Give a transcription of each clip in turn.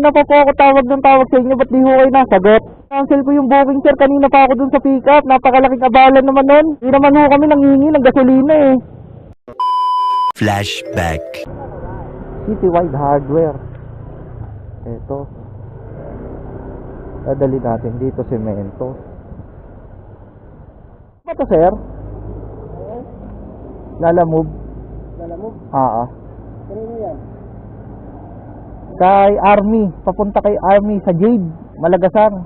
kanina pa po ako tawag ng tawag sa inyo, ba't di ho kayo nasagot? Cancel ko yung booking sir, kanina pa ako dun sa pick-up, napakalaking abalan naman nun. Hindi naman ho kami nangingi ng gasolina eh. Flashback. Citywide Hardware. Ito. Dadali natin dito semento. Ano to sir? Lalamove. Lalamog? Ah, ah. Kanino yan? Kay Army. Papunta kay Army sa Jade. Malagasan.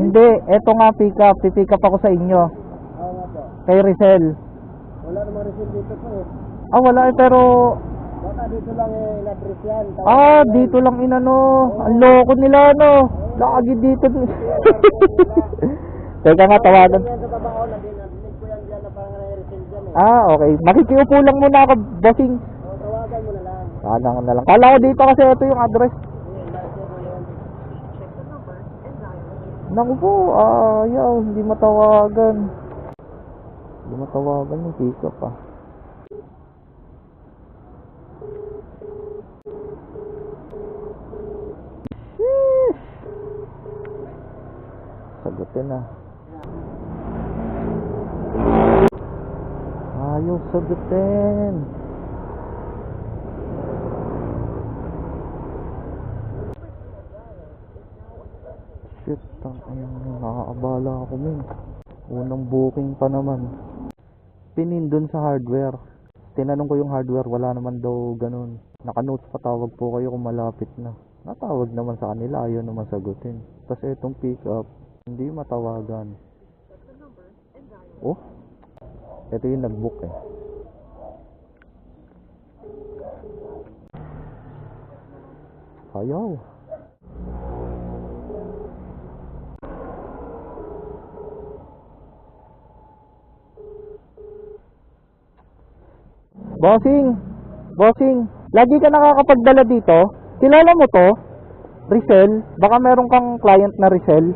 Hindi, eto nga pick up. Pipick up ako sa inyo. Oo nga po. Kay Rizal. Wala namang refill dito po eh. Ah, wala eh, pero... Baka dito lang eh, in-address yan. Ah, dito lang inano. Ang loko nila, ano. Lagi dito. Teka nga, tawagan. Ah, okay. Makikiupo lang muna ako, bossing. O, tawagan mo na lang. Kala na lang. Kala ko dito kasi ito yung address. Naku po, ayaw. Hindi matawagan. Hindi matawagan yung pick up ah. Sagutin na. Ayaw sagutin. Shit, tang ayun, nakakabala ako min. Unang booking pa naman. Pinin sa hardware. Tinanong ko yung hardware, wala naman daw ganun. Naka-notes patawag po kayo kung malapit na. Natawag naman sa kanila, ayaw naman sagutin. Tapos itong pick up, hindi matawagan. Oh, ito yung nag-book eh. Ayaw. Bossing! Bossing! Lagi ka nakakapagdala dito? Kilala mo to? Resell? Baka meron kang client na resell?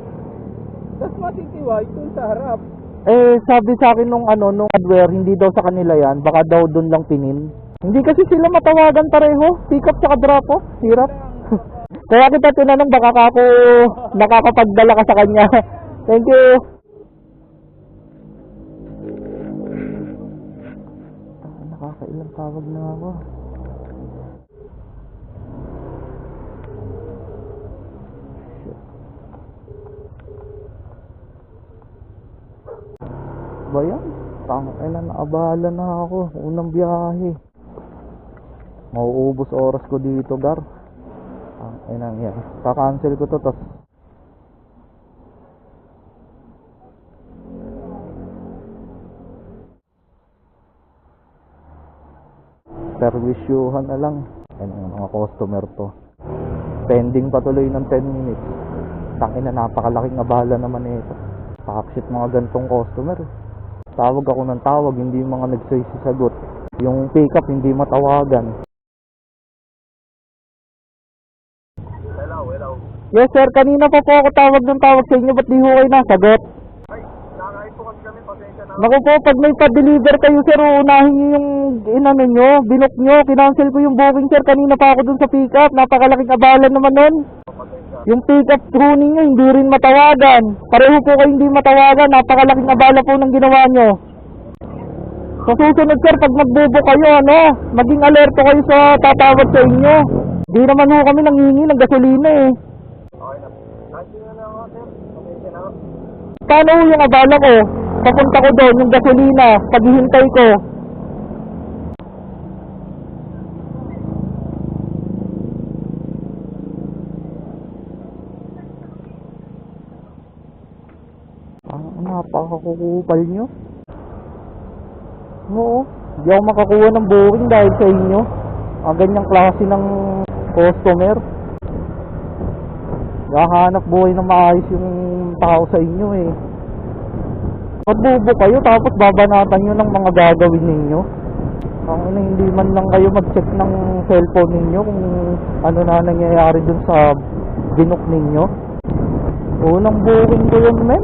That's what CTY, ito sa harap. Eh, sabi sa akin nung ano, nung hardware, hindi daw sa kanila yan. Baka daw doon lang pinin. Hindi kasi sila matawagan pareho. Pick up tsaka drop off. Hirap. Kaya kita tinanong baka ka ako nakakapagdala ka sa kanya. Thank you. Tawag na ako. Ba yan? Tangina na abala na ako. Unang biyahe. Mauubos oras ko dito, Gar. Ang inang yan. Kakancel ko to, tas perwisyuhan na lang. Yan ang mga customer to. Pending patuloy ng 10 minutes. Tangina, napakalaking abala naman ito. Pakakshit mga gantong customer. Tawag ako ng tawag, hindi yung mga nagsasagot. Yung pick up, hindi matawagan. Hello, hello. Yes sir, kanina pa po ako tawag ng tawag sa inyo, ba't di ho kayo nasagot? Ay, nakakain po kasi kami, pasensya na. Naku po, pag may pa-deliver kayo sir, unahin nyo yung inano nyo, binok nyo, kinancel ko yung booking sir, kanina pa ako dun sa pick up, napakalaking abalan naman nun. Yung pick up crew ninyo, hindi rin matawagan. Pareho po kayo hindi matawagan, napakalaking abala po ng ginawa nyo. Sa susunod sir, pag magbubo kayo, ano, maging alerto kayo sa tatawag sa inyo. Di naman ho kami nangingi ng gasolina eh. Okay na. Nandiyo na lang ako. Pasensya na. Paano yung abala ko? Papunta ko doon, yung gasolina, paghihintay ko. Ah, napakakukupal nyo. Oo, hindi ako makakuha ng booking dahil sa inyo. Ang ganyang klase ng customer. Hahanap buhay na maayos yung tao sa inyo eh. Magbubo kayo tapos babanatan nyo ng mga gagawin ninyo. Ang ina, hindi man lang kayo mag-check ng cellphone ninyo kung ano na nangyayari dun sa binok ninyo. Unang booking ko yun, men.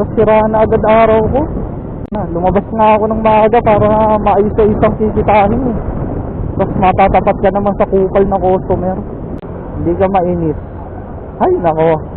Tapos sira na agad araw ko. Na, lumabas nga ako ng maaga para maayos sa isang kikitahin eh. Tapos matatapat ka naman sa kupal na customer. Hindi ka mainis. Ay, nako.